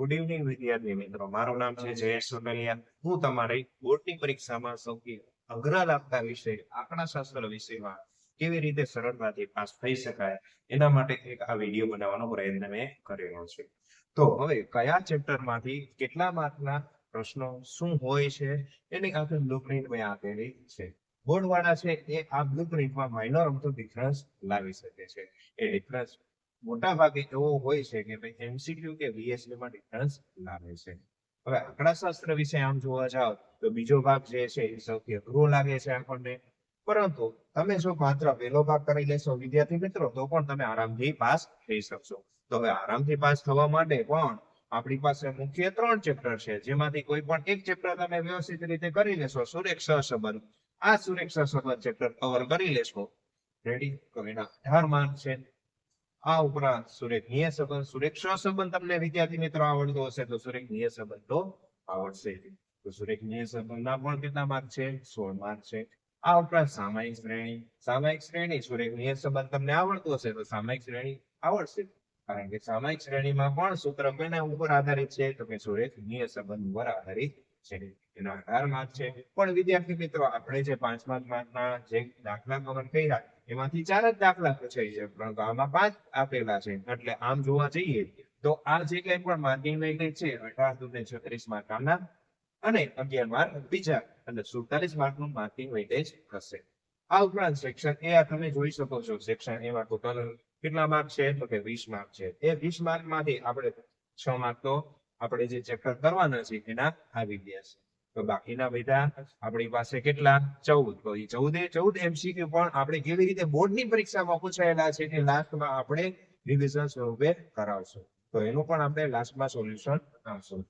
Good evening વિદ્યાર્થી મિત્રો. મારું નામ છે જયેશ સોટલિયા હું તમારી બોર્ડની પરીક્ષામાં સૌથી અઘરા લાગતા વિષય આંકડાશાસ્ત્ર વિષયમાં કેવી રીતે સરળતાથી પાસ થઈ શકાય એના માટે એક આ વીડિયો બનાવવાનો પ્રયત્ન મેં કરેલો છે. તો હવે કયા ચેપ્ટરમાંથી કેટલા માર્કના પ્રશ્નો શું હોય છે એની આખી બ્લુપ્રિન્ટ મેં આપેલી છે. બોર્ડ વાળા છે એ આ બ્લુપ્રિન્ટમાં માઇનોર અમથો ડિફરન્સ લાવી શકે છે. એ ડિફરન્સ મોટા ભાગે એવો હોય છે કે ભાઈ એમસીક્યુ કે VSB માં ડિફરન્સ લાવે છે. હવે આંકડાશાસ્ત્ર વિશે આમ જોવા જાવ તો બીજો ભાગ જે છે એ સૌથી અઘરો લાગે છે આપણને. પરંતુ તમે જો માત્ર પહેલો ભાગ કરી લેશો, વિદ્યાર્થી મિત્રો, તો પણ તમે આરામથી પાસ થઈ શકશો. તો હવે આરામથી પાસ થવા માટે પણ આપણી પાસે મુખ્ય ત્રણ ચેપ્ટર છે, જેમાંથી કોઈ પણ એક ચેપ્ટર તમે વ્યવસ્થિત રીતે કરી લેશો સુરેખ સહસંબંધ આ સુરેખ સહસંબંધ ચેપ્ટર કવર કરી લેશો. રેડી તો એના અઢાર માર્ક છે. આ ઉપરાંત સુરેખનીય સંબંધ સુરેક્ષ સંબંધ તમને વિદ્યાર્થી મિત્રો આવડતો હશે તો સુરેખનીય સંબંધ તો આવડશે. તો સુરેખનીય સંબંધના પણ કેટલા માર્ક છે? સોળ માર્ક છે. આ ઉપરાંત સામાયિક શ્રેણી સામાયિક શ્રેણી સુરેખનીય સંબંધ તમને આવડતો હશે તો સામાયિક શ્રેણી આવડશે. કારણ કે સામાયિક શ્રેણીમાં પણ સૂત્ર કોના ઉપર આધારિત છે? તો કે સુરેખનીય સંબંધ ઉપર આધારિત છે. એના અઢાર માર્ક છે. પણ વિદ્યાર્થી મિત્રો, આપણે જે પાંચ પાંચ માર્કના જે દાખલા કવર કર્યા એમાંથી ચાર જ દાખલા પૂછાય છે, પરંતુ આમાં પાંચ આપેલા છે, એટલે આમ જોવા જઈએ તો આ જે કઈ પણ માર્કિંગ લઈને છે અઢાર દુ ને છત્રીસ માર્ક આના અને અગિયાર માર્ક બીજા, અને સુડતાલીસ માર્કનું માર્કિંગ વેટેજ થશે. આ ઉપરાંત સેક્શન એ આ તમે જોઈ શકો છો, સેક્શન એમાં ટોટલ કેટલા માર્ક છે, તો કે વીસ માર્ક છે. એ વીસ માર્કમાંથી આપણે છ માર્ક તો આપણે જે ચેપ્ટર કરવાના છે, એના આવી ગયા છે. તો બાકીના બધા આપણી પાસે કેટલા? ચૌદ. તો એ ચૌદે, ચૌદ એમસીક્યુ પણ આપણે કેવી રીતે બોર્ડની પરીક્ષામાં પૂછાયેલા છે તે લાસ્ટમાં આપણે રિવિઝન સ્વરૂપે કરાવશું. તો એનું પણ આપણે લાસ્ટમાં સોલ્યુશન આવશું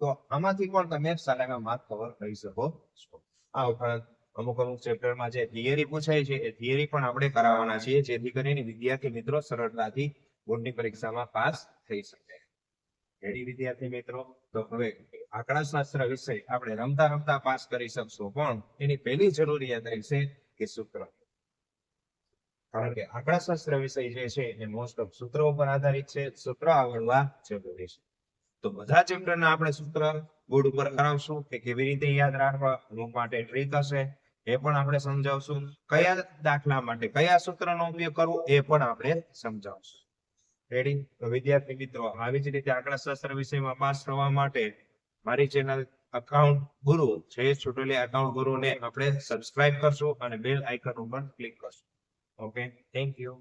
તો આમાંથી પણ તમે સારામાં માર્ક કવર કરી શકો છો. આ ઉપરાંત અમુક અમુક ચેપ્ટરમાં જે થિયરી પૂછાય છે, એ થિયરી પણ આપણે કરાવવાના છીએ, જેથી કરીને વિદ્યાર્થી મિત્રો સરળતાથી બોર્ડની પરીક્ષામાં પાસ થઈ શકે. રેડી વિદ્યાર્થી મિત્રો, તો હવે આંકડાશાસ્ત્ર વિષય આપણે રમતા રમતા પાસ કરી શકશું, પણ એની પહેલી જરૂરિયાત રહેશે કે સૂત્ર. કારણ કે આંકડાશાસ્ત્ર વિષય જે છે એ મોસ્ટ ઓફ સૂત્રો ઉપર આધારિત છે, સૂત્ર આવડવા જરૂરી છે. તો બધા ચેપ્ટરના આપણે સૂત્ર બોર્ડ ઉપર કરાવશું કે કેવી રીતે યાદ રાખવા અમુક માટે ટ્રીક હશે, એ પણ આપણે સમજાવશું. કયા દાખલા માટે કયા સૂત્રનો ઉપયોગ કરવો, એ પણ આપણે સમજાવશું. રેડી? વિદ્યાર્થી મિત્રો, આવી જ રીતે આંકડાશાસ્ત્ર વિષયમાં પાસ થવા માટે મારી ચેનલ અકાઉન્ટ ગુરુ જયેશ છોટલિયા અકાઉન્ટ ગુરુને આપણે સબસ્ક્રાઇબ કરશું અને બેલ આઇકન ઉપર ક્લિક કરશું. Okay thank you